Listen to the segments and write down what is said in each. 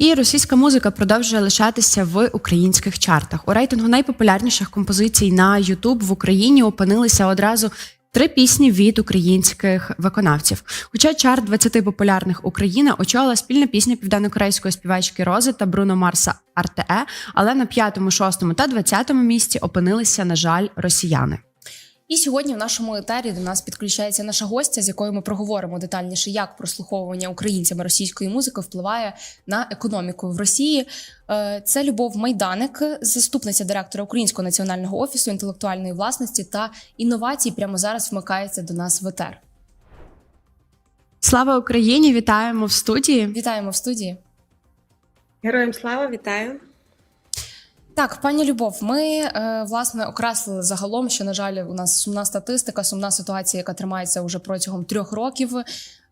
І російська музика продовжує лишатися в українських чартах. У рейтингу найпопулярніших композицій на YouTube в Україні опинилися одразу три пісні від українських виконавців. Хоча чарт 20 популярних України очолила спільна пісня південнокорейської співачки Рози та Бруно Марса Артее, але на п'ятому, шостому та двадцятому місці опинилися, на жаль, росіяни. І сьогодні в нашому етері до нас підключається наша гостя, з якою ми проговоримо детальніше, як прослуховування українцями російської музики впливає на економіку в Росії. Е, Це Любов Майданик, заступниця директора Українського національного офісу інтелектуальної власності та інновацій. Прямо зараз вмикається до нас в етер. Слава Україні! Вітаємо в студії. Вітаємо в студії. Героям слава, вітаю. Так, пані Любов, ми е, власне окреслили загалом, що на жаль, у нас сумна статистика, сумна ситуація, яка тримається уже протягом трьох років.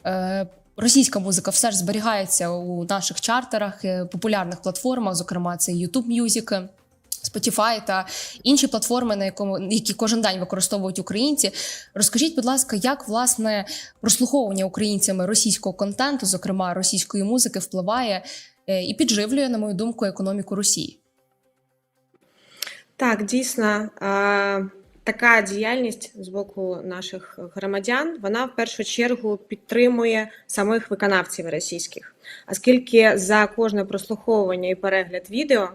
Е, Російська музика все ж зберігається у наших чартерах, е, популярних платформах, зокрема, це YouTube Music, Spotify та інші платформи, на якому які кожен день використовують українці. Розкажіть, будь ласка, як власне прослуховування українцями російського контенту, зокрема російської музики, впливає е, і підживлює, на мою думку, економіку Росії? Так, дійсно, така діяльність з боку наших громадян, вона в першу чергу підтримує самих виконавців російських, оскільки за кожне прослуховування і перегляд відео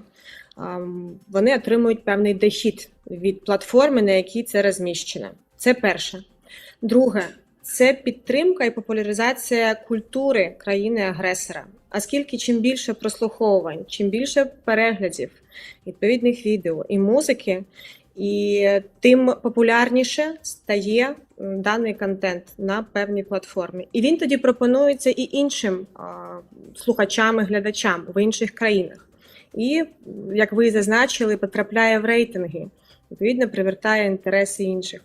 вони отримують певний дохід від платформи, на якій це розміщено. Це перше. Друге, це підтримка і популяризація культури країни-агресора. Оскільки чим більше прослуховувань, чим більше переглядів відповідних відео і музики, і тим популярніше стає даний контент на певній платформі. І він тоді пропонується і іншим слухачам і глядачам в інших країнах. І, як ви зазначили, потрапляє в рейтинги, відповідно, привертає інтереси інших.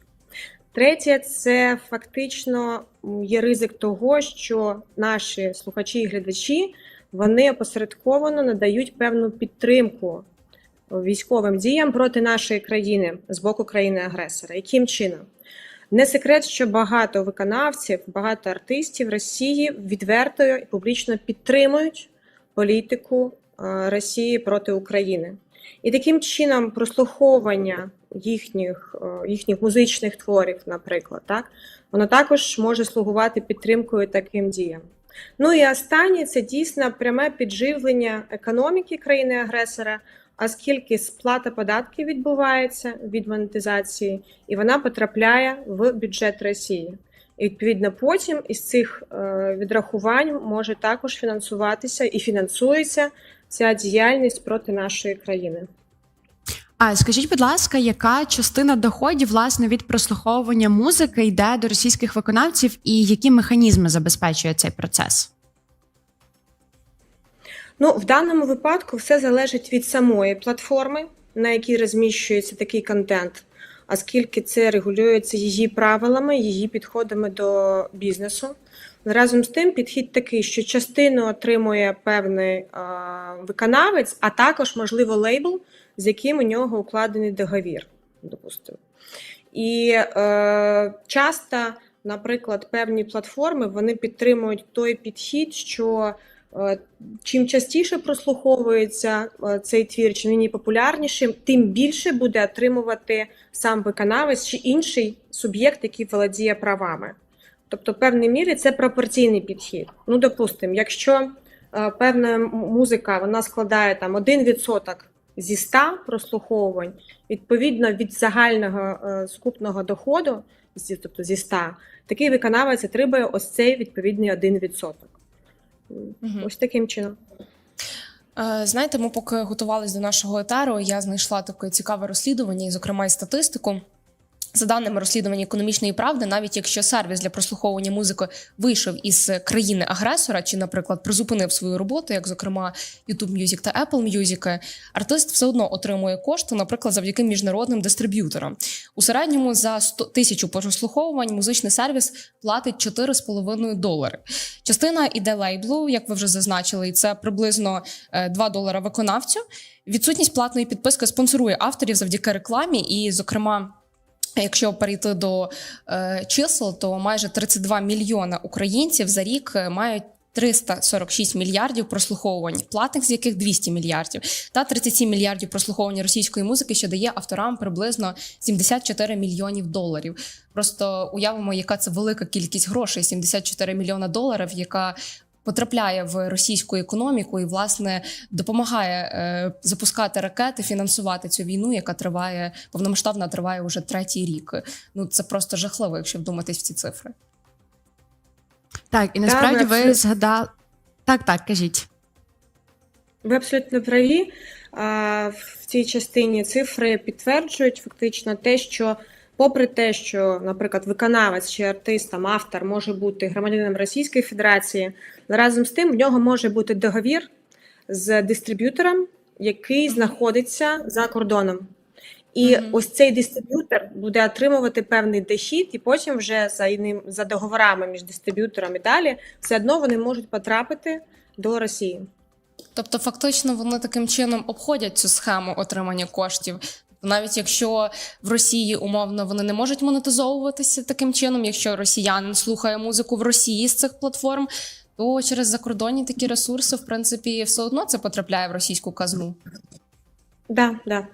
Третє, це фактично є ризик того, що наші слухачі і глядачі вони опосередковано надають певну підтримку військовим діям проти нашої країни з боку країни-агресора. Яким чином? Не секрет, що багато виконавців, багато артистів Росії відверто і публічно підтримують політику Росії проти України. І таким чином прослуховування їхніх, е, їхніх музичних творів, наприклад, так, воно також може слугувати підтримкою таким діям. Ну і останнє це дійсно пряме підживлення економіки країни-агресора, оскільки сплата податків відбувається від монетизації, і вона потрапляє в бюджет Росії. І відповідно потім із цих е, відрахувань може також фінансуватися і фінансується ця діяльність проти нашої країни. А скажіть, будь ласка, яка частина доходів власне від прослуховування музики йде до російських виконавців, і які механізми забезпечує цей процес? Ну, в даному випадку все залежить від самої платформи, на якій розміщується такий контент, оскільки це регулюється її правилами, її підходами до бізнесу. Разом з тим, підхід такий, що частину отримує певний а, виконавець, а також, можливо, лейбл, з яким у нього укладений договір. Допустимо. І е, часто, наприклад, певні платформи вони підтримують той підхід, що е, чим частіше прослуховується е, цей твір, чим він є популярнішим, тим більше буде отримувати сам виконавець чи інший суб'єкт, який володіє правами. Тобто, в певній мірі це пропорційний підхід. Ну, допустимо, якщо е, певна музика вона складає там 1% зі 100 прослуховувань, відповідно від загального е, скупного доходу, зі- тобто зі 100, такий виконавець отримує ось цей відповідний 1%. Угу. Ось таким чином. Е, Знаєте, ми поки готувалися до нашого етеру, я знайшла таке цікаве розслідування, і, зокрема, і статистику. За даними розслідування економічної правди, навіть якщо сервіс для прослуховування музики вийшов із країни-агресора, чи, наприклад, призупинив свою роботу, як зокрема YouTube Music та Apple Music, артист все одно отримує кошти, наприклад, завдяки міжнародним дистриб'юторам. У середньому за 100 тисячу прослуховувань музичний сервіс платить 4,5 долари. Частина іде лейблу, як ви вже зазначили, і це приблизно е, 2 долара виконавцю. Відсутність платної підписки спонсорує авторів завдяки рекламі, і, зокрема. Якщо перейти до е, чисел, то майже 32 мільйона українців за рік е, мають 346 мільярдів прослуховувань, платних з яких 200 мільярдів, та 37 мільярдів прослуховування російської музики, що дає авторам приблизно 74 мільйонів доларів. Просто уявимо, яка це велика кількість грошей 74 мільйона доларів, яка потрапляє в російську економіку і власне допомагає е, запускати ракети, фінансувати цю війну, яка триває повномасштабно триває уже третій рік. Ну це просто жахливо, якщо вдуматись в ці цифри. Так, і ви насправді ви абсолютно- згадали. Так, так, кажіть. Ви абсолютно праві. А, В цій частині цифри підтверджують фактично те, що, попри те, що, наприклад, виконавець чи артист, там, автор може бути громадянином Російської Федерації, разом з тим в нього може бути договір з дистриб'ютором, який знаходиться за кордоном. І Мгм. ось цей дистриб'ютор буде отримувати певний дохід, і потім вже за ним за договорами між дистриб'ютором і далі все одно вони можуть потрапити до Росії. Тобто, фактично, вони таким чином обходять цю схему отримання коштів. Навіть якщо в Росії умовно вони не можуть монетизовуватися таким чином, якщо росіянин слухає музику в Росії з цих платформ, то через закордонні такі ресурси, в принципі, все одно це потрапляє в російську казну. Да, да.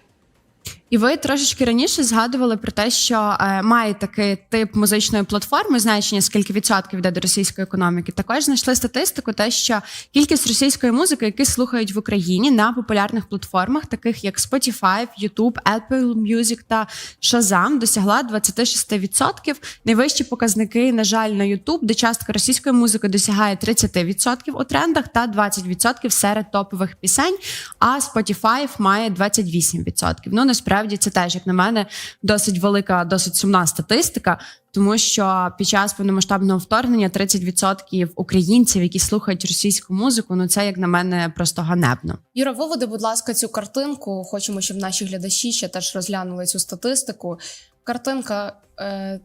І ви трошечки раніше згадували про те, що е, має такий тип музичної платформи, значення скільки відсотків йде до російської економіки. Також знайшли статистику, те, що кількість російської музики, які слухають в Україні на популярних платформах, таких як Spotify, YouTube, Apple Music та Shazam, досягла 26%. Найвищі показники, на жаль, на YouTube, де частка російської музики досягає 30% у трендах та 20% серед топових пісень. А Spotify має 28%. Ну насправді це теж, як на мене, досить велика, досить сумна статистика, тому що під час повномасштабного вторгнення 30% українців, які слухають російську музику, ну це як на мене просто ганебно. Юра, виведи, будь ласка, цю картинку. Хочемо, щоб наші глядачі ще теж розглянули цю статистику. Картинка. Е,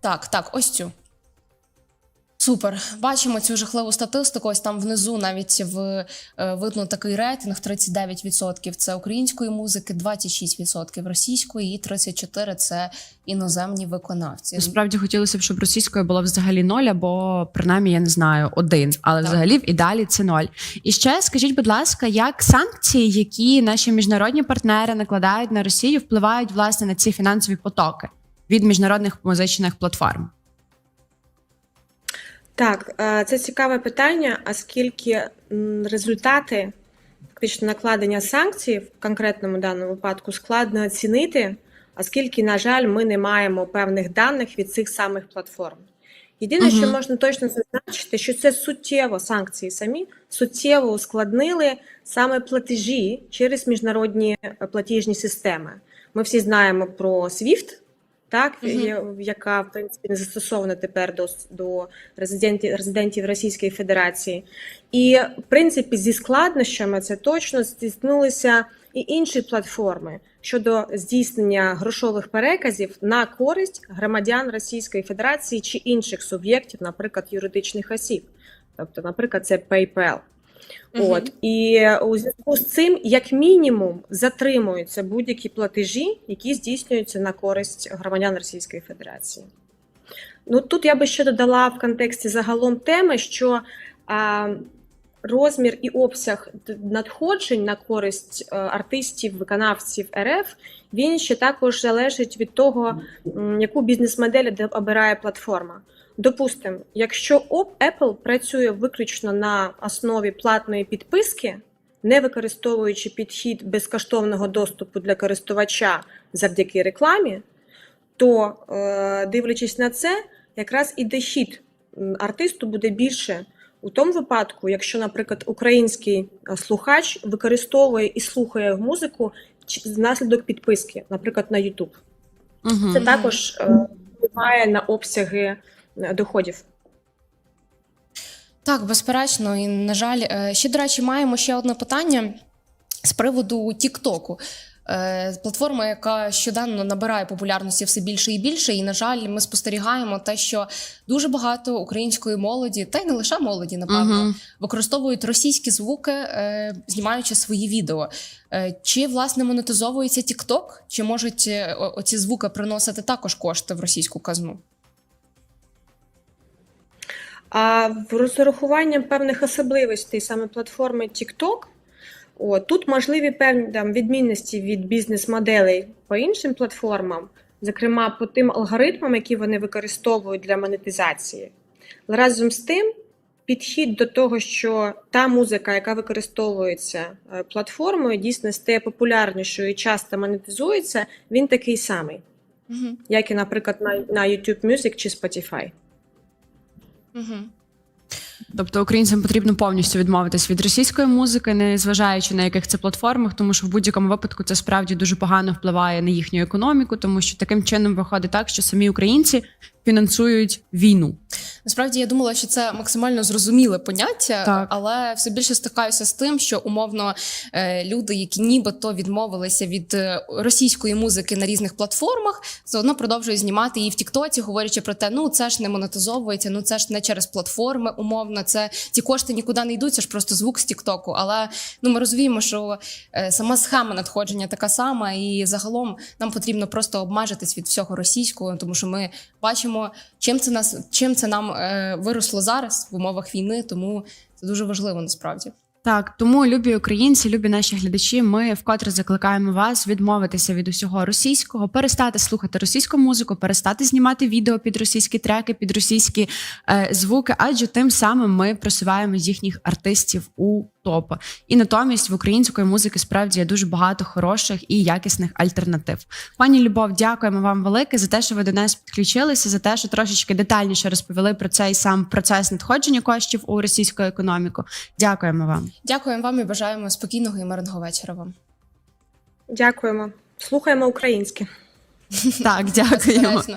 так, так, ось цю. Супер. Бачимо цю жахливу статистику. Ось там внизу навіть в е, видно такий рейтинг: 39% це української музики, 26% російської, і 34% це іноземні виконавці. Насправді хотілося б, щоб російською було взагалі ноль, або принаймні, я не знаю, один, але Так. взагалі в ідеалі це ноль. І ще скажіть, будь ласка, як санкції, які наші міжнародні партнери накладають на Росію, впливають власне на ці фінансові потоки від міжнародних музичних платформ? Так, е, це цікаве питання, оскільки результати фактично накладення санкцій в конкретному даному випадку складно оцінити, оскільки, на жаль, ми не маємо певних даних від цих самих платформ. Єдине, що можна точно зазначити, що це суттєво санкції самі суттєво ускладнили саме платежі через міжнародні е, платіжні системи. Ми всі знаємо про SWIFT, так, є- яка в принципі не застосована тепер до, до резидентів, резидентів Російської Федерації. І в принципі зі складнощами це точно стиснулися і інші платформи щодо здійснення грошових переказів на користь громадян Російської Федерації чи інших суб'єктів, наприклад, юридичних осіб. Тобто, наприклад, це PayPal. Мгм. От і у зв'язку з цим, як мінімум, затримуються будь-які платежі, які здійснюються на користь громадян Російської Федерації. Ну тут я би ще додала в контексті загалом теми, що а, розмір і обсяг надходжень на користь е, артистів, виконавців РФ, він ще також залежить від того, яку бізнес-модель обирає платформа. Допустимо, якщо Apple працює виключно на основі платної підписки, не використовуючи підхід безкоштовного доступу для користувача завдяки рекламі, то, е, дивлячись на це, якраз і дохід артисту буде більше у тому випадку, якщо, наприклад, український е, слухач використовує і слухає музику внаслідок підписки, наприклад, на YouTube. Угу. Це також е, впливає на обсяги доходів. Так, безперечно, і на жаль, е, ще до речі, маємо ще одне питання з приводу Тіктоку. Е, Платформа, яка щоденно набирає популярності все більше і більше, і на жаль, ми спостерігаємо те, що дуже багато української молоді, та й не лише молоді, напевно, Угу. використовують російські звуки, е, знімаючи свої відео. Е, Чи власне монетизовується TikTok? Чи можуть е, оці звуки приносити також кошти в російську казну? А в з урахуванням певних особливостей саме платформи TikTok, о, тут можливі певні там, відмінності від бізнес-моделей по іншим платформам, зокрема по тим алгоритмам, які вони використовують для монетизації. Але разом з тим, підхід до того, що та музика, яка використовується е, платформою, дійсно стає популярнішою і часто монетизується, він такий самий, Угу. як і, наприклад, на, на YouTube Music чи Spotify. Угу. Тобто українцям потрібно повністю відмовитись від російської музики, не зважаючи на яких це платформах, тому що в будь-якому випадку це справді дуже погано впливає на їхню економіку, тому що таким чином виходить так, що самі українці фінансують війну. Насправді я думала, що це максимально зрозуміле поняття, Так. але все більше стикаюся з тим, що умовно е, люди, які нібито відмовилися від е, російської музики на різних платформах, все одно продовжують знімати її в Тіктоці, говорячи про те, ну це ж не монетизовується, ну це ж не через платформи, умовно, це ці кошти нікуди не йдуть, це ж просто звук з Тіктоку. Але ну ми розуміємо, що е, сама схема надходження така сама, і загалом нам потрібно просто обмежитись від всього російського, тому що ми бачимо, чим це нас чим це нам е, виросло зараз в умовах війни, тому це дуже важливо насправді. Так, тому любі українці, любі наші глядачі. Ми вкотре закликаємо вас відмовитися від усього російського, перестати слухати російську музику, перестати знімати відео під російські треки, під російські е, звуки, адже тим самим ми просуваємо їхніх артистів у топ. І натомість в української музики справді є дуже багато хороших і якісних альтернатив. Пані Любов, дякуємо вам велике за те, що ви до нас підключилися, за те, що трошечки детальніше розповіли про цей сам процес надходження коштів у російську економіку. Дякуємо вам. Дякуємо вам і бажаємо спокійного і мирного вечора вам. Дякуємо. Слухаємо українське. Так, дякуємо. Безперечно.